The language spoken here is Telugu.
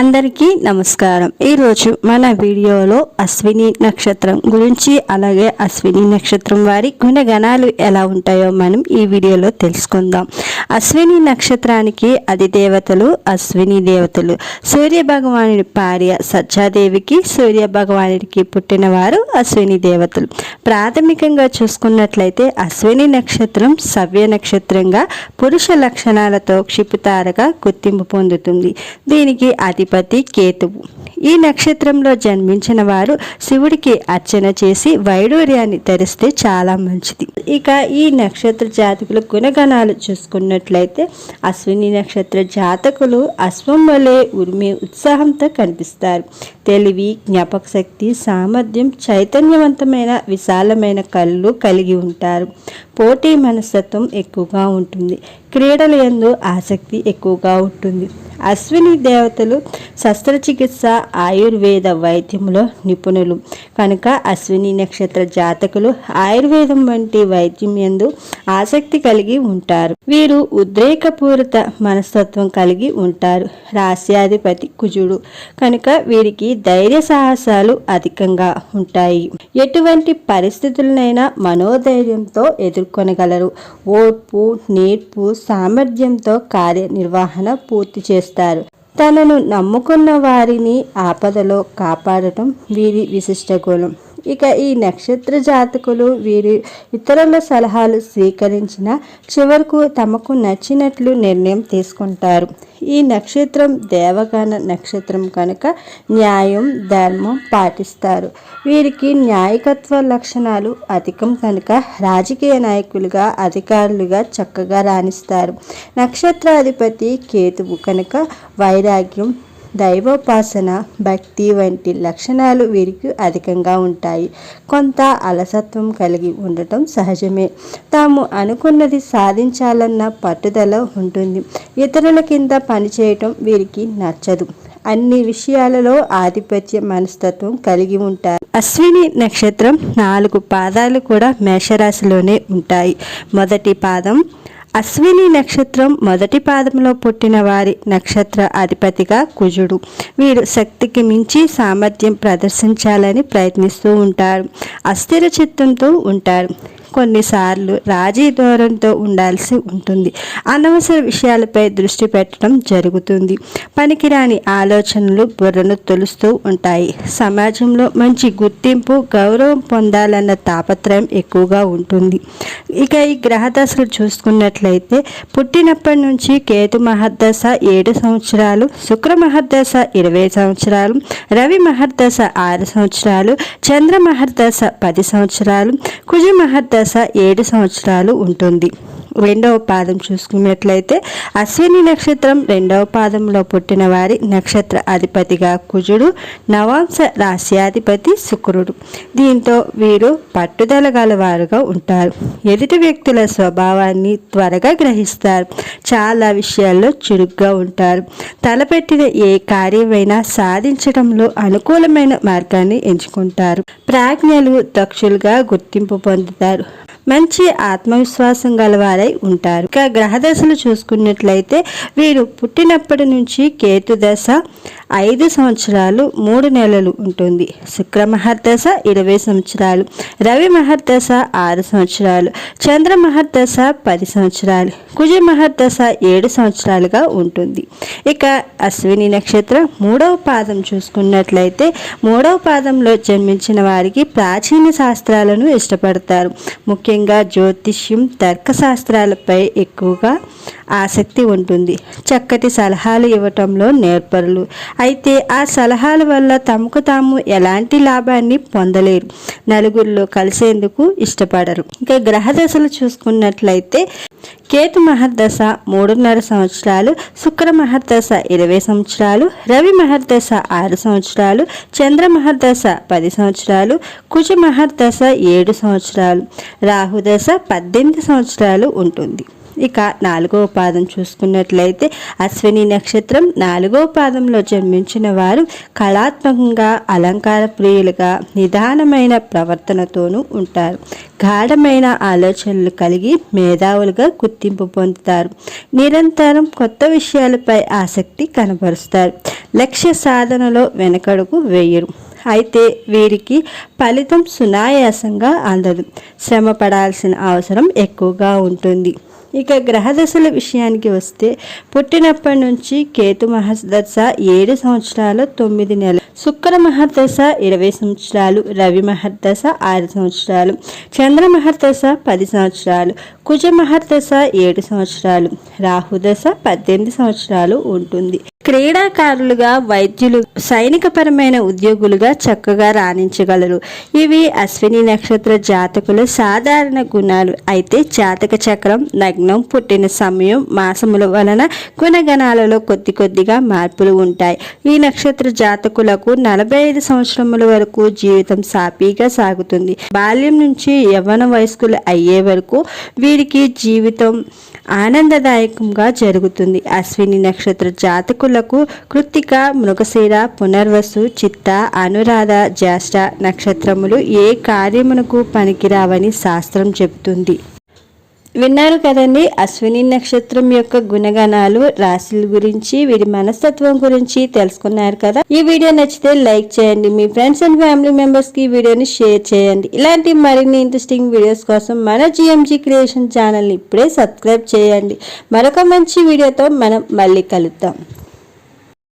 అందరికీ నమస్కారం. ఈరోజు మన వీడియోలో అశ్విని నక్షత్రం గురించి అలాగే అశ్విని నక్షత్రం వారి గుణగణాలు ఎలా ఉంటాయో మనం ఈ వీడియోలో తెలుసుకుందాం. అశ్విని నక్షత్రానికి అధిదేవతలు అశ్విని దేవతలు. సూర్య భగవానుడి భార్య సజ్జాదేవికి సూర్య భగవానుడికి పుట్టినవారు అశ్విని దేవతలు. ప్రాథమికంగా చూసుకున్నట్లయితే అశ్విని నక్షత్రం సవ్య నక్షత్రంగా పురుష లక్షణాలతో క్షిపుతారగా గుర్తింపు పొందుతుంది. దీనికి అతి అధిపతి కేతువు. ఈ నక్షత్రంలో జన్మించిన వారు శివుడికి అర్చన చేసి వైడూర్యాన్ని ధరిస్తే చాలా మంచిది. ఇక ఈ నక్షత్ర జాతకుల గుణగణాలు చూసుకున్నట్లయితే అశ్విని నక్షత్ర జాతకులు అశ్వం వలె ఉరిమే ఉత్సాహంతో కనిపిస్తారు. తెలివి జ్ఞాపక శక్తి సామర్థ్యం చైతన్యవంతమైన విశాలమైన కళ్ళు కలిగి ఉంటారు. పోటీ మనస్తత్వం ఎక్కువగా ఉంటుంది. క్రీడల యందు ఆసక్తి ఎక్కువగా ఉంటుంది. అశ్విని దేవతలు శస్త్రచికిత్స ఆయుర్వేద వైద్యంలో నిపుణులు. కనుక అశ్విని నక్షత్ర జాతకులు ఆయుర్వేదం వంటి వైద్యం ఎందు ఆసక్తి కలిగి ఉంటారు. వీరు ఉద్రేకపూరిత మనస్తత్వం కలిగి ఉంటారు. రాస్యాధిపతి కుజుడు. కనుక వీరికి ధైర్య సాహసాలు అధికంగా ఉంటాయి. ఎటువంటి పరిస్థితులనైనా మనోధైర్యంతో ఎదుర్కొనగలరు. ఓర్పు నేర్పు సామర్థ్యంతో కార్యనిర్వహణ పూర్తి చేస్తారు. తనను నమ్ముకున్న వారిని ఆపదలో కాపాడటం వీరి విశిష్ట గుణం. ఇక ఈ నక్షత్ర జాతకులు వీరి ఇతరుల సలహాలు స్వీకరించిన చివరకు తమకు నచ్చినట్లు నిర్ణయం తీసుకుంటారు. ఈ నక్షత్రం దేవగణ నక్షత్రం కనుక న్యాయం ధర్మం పాటిస్తారు. వీరికి న్యాయకత్వ లక్షణాలు అధికం కనుక రాజకీయ నాయకులుగా అధికారులుగా చక్కగా రాణిస్తారు. నక్షత్రాధిపతి కేతువు కనుక వైరాగ్యం దైవోపాసన భక్తి వంటి లక్షణాలు వీరికి అధికంగా ఉంటాయి. కొంత అలసత్వం కలిగి ఉండటం సహజమే. తాము అనుకున్నది సాధించాలన్న పట్టుదల ఉంటుంది. ఇతరుల కింద పనిచేయటం వీరికి నచ్చదు. అన్ని విషయాలలో ఆధిపత్య మనస్తత్వం కలిగి ఉంటారు. అశ్విని నక్షత్రం నాలుగు పాదాలు కూడా మేషరాశిలోనే ఉంటాయి. మొదటి పాదం అశ్విని నక్షత్రం మొదటి పాదంలో పుట్టిన వారి నక్షత్ర అధిపతిగా కుజుడు. వీరు శక్తికి మించి సామర్థ్యం ప్రదర్శించాలని ప్రయత్నిస్తూ ఉంటారు. అస్థిర చిత్తంతో ఉంటారు. కొన్నిసార్లు రాజీ దూరంతో ఉండాల్సి ఉంటుంది. అనవసర విషయాలపై దృష్టి పెట్టడం జరుగుతుంది. పనికిరాని ఆలోచనలు బుర్రను తొలుస్తూ ఉంటాయి. సమాజంలో మంచి గుర్తింపు గౌరవం పొందాలన్న తాపత్రయం ఎక్కువగా ఉంటుంది. ఇక ఈ గ్రహదశలు చూసుకున్నట్లయితే పుట్టినప్పటి నుంచి కేతు మహర్దశ ఏడు సంవత్సరాలు శుక్ర మహర్దశ ఇరవై సంవత్సరాలు రవి మహర్దశ ఆరు సంవత్సరాలు చంద్ర మహర్దశ పది సంవత్సరాలు కుజ మహర్దశ దశ ఏడు సంవత్సరాలు ఉంటుంది. రెండవ పాదం చూసుకున్నట్లయితే అశ్విని నక్షత్రం రెండవ పాదంలో పుట్టిన వారి నక్షత్ర అధిపతిగా కుజుడు నవాంశ రాశ్యాధిపతి శుక్రుడు. దీంతో వీరు పట్టుదల గలవారుగా ఉంటారు. ఎదుటి వ్యక్తుల స్వభావాన్ని త్వరగా గ్రహిస్తారు. చాలా విషయాల్లో చురుగ్గా ఉంటారు. తలపెట్టిన ఏ కార్యమైనా సాధించడంలో అనుకూలమైన మార్గాన్ని ఎంచుకుంటారు. ప్రాజ్ఞలు దక్షులుగా గుర్తింపు పొందుతారు. మంచి ఆత్మవిశ్వాసం గలవారై ఉంటారు. ఇక గ్రహదశలు చూసుకున్నట్లయితే వీరు పుట్టినప్పటి నుంచి కేతు దశ ఐదు సంవత్సరాలు మూడు నెలలు ఉంటుంది. శుక్ర మహర్దశ ఇరవై సంవత్సరాలు రవి మహర్దశ ఆరు సంవత్సరాలు చంద్ర మహర్దశ పది సంవత్సరాలు కుజ మహర్దశ ఏడు సంవత్సరాలుగా ఉంటుంది. ఇక అశ్విని నక్షత్రం మూడవ పాదం చూసుకున్నట్లయితే మూడవ పాదంలో జన్మించిన వారికి ప్రాచీన శాస్త్రాలను ఇష్టపడతారు. ముఖ్యంగా జ్యోతిష్యం తర్కశాస్త్రాలపై ఎక్కువగా ఆసక్తి ఉంటుంది. చక్కటి సలహాలు ఇవ్వటంలో నేర్పరులు. అయితే ఆ సలహాల వల్ల తమకు తాము ఎలాంటి లాభాన్ని పొందలేరు. నలుగురిలో కలిసేందుకు ఇష్టపడరు. ఇంకా గ్రహదశలు చూసుకున్నట్లయితే కేతు మహర్దశ మూడున్నర సంవత్సరాలు శుక్ర మహర్దశ ఇరవై సంవత్సరాలు రవి మహర్దశ ఆరు సంవత్సరాలు చంద్ర మహర్దశ పది సంవత్సరాలు కుజ మహర్దశ ఏడు సంవత్సరాలు. రాహుదశ పద్దెనిమిది సంవత్సరాలు ఉంటుంది. ఇక నాలుగవ పాదం చూసుకున్నట్లయితే అశ్విని నక్షత్రం నాలుగవ పాదంలో జన్మించిన వారు కళాత్మకంగా అలంకార ప్రియులుగా నిదానమైన ప్రవర్తనతోనూ ఉంటారు. గాఢమైన ఆలోచనలు కలిగి మేధావులుగా గుర్తింపు పొందుతారు. నిరంతరం కొత్త విషయాలపై ఆసక్తి కనబరుస్తారు. లక్ష్య సాధనలో వెనకడుగు వేయరు. అయితే వీరికి ఫలితం సునాయాసంగా అందదు. శ్రమ పడాల్సిన అవసరం ఎక్కువగా ఉంటుంది. ఇక గ్రహదశల విషయానికి వస్తే పుట్టినప్పటి నుంచి కేతు మహర్దశ ఏడు సంవత్సరాలు తొమ్మిది నెలలు. శుక్ర మహర్దశ ఇరవై సంవత్సరాలు రవి మహర్దశ ఆరు సంవత్సరాలు చంద్ర మహర్దశ పది సంవత్సరాలు కుజ మహర్దశ ఏడు సంవత్సరాలు రాహుదశ పద్దెనిమిది సంవత్సరాలు ఉంటుంది. క్రీడాకారులుగా వైద్యులు సైనికపరమైన ఉద్యోగులుగా చక్కగా రాణించగలరు. ఇవి అశ్విని నక్షత్ర జాతకుల సాధారణ గుణాలు. అయితే జాతక చక్రం లగ్నం పుట్టిన సమయం మాసముల వలన గుణగణాలలో కొద్ది కొద్దిగా మార్పులు ఉంటాయి. ఈ నక్షత్ర జాతకులకు నలభై ఐదు సంవత్సరముల వరకు జీవితం సాపీగా సాగుతుంది. బాల్యం నుంచి యవ్వన వయస్కులు అయ్యే వరకు వీరికి జీవితం ఆనందదాయకంగా జరుగుతుంది. అశ్విని నక్షత్ర నక్షత్రములకు కృత్తిక మృగశీర పునర్వసు చిత్త అనురాధ జ్యేష్ఠ నక్షత్రములు ఏ కార్యమునకు పనికిరావని శాస్త్రం చెబుతుంది. విన్నారు కదండి అశ్విని నక్షత్రం యొక్క గుణగణాలు రాశుల గురించి వీరి మనస్తత్వం గురించి తెలుసుకున్నారు కదా? ఈ వీడియో నచ్చితే లైక్ చేయండి మీ ఫ్రెండ్స్ అండ్ ఫ్యామిలీ మెంబర్స్కి వీడియోని షేర్ చేయండి. ఇలాంటి మరిన్ని ఇంట్రెస్టింగ్ వీడియోస్ కోసం మన జిఎంజీ క్రియేషన్ ఛానల్ని ఇప్పుడే సబ్స్క్రైబ్ చేయండి. మరొక మంచి వీడియోతో మనం మళ్ళీ కలుద్దాం.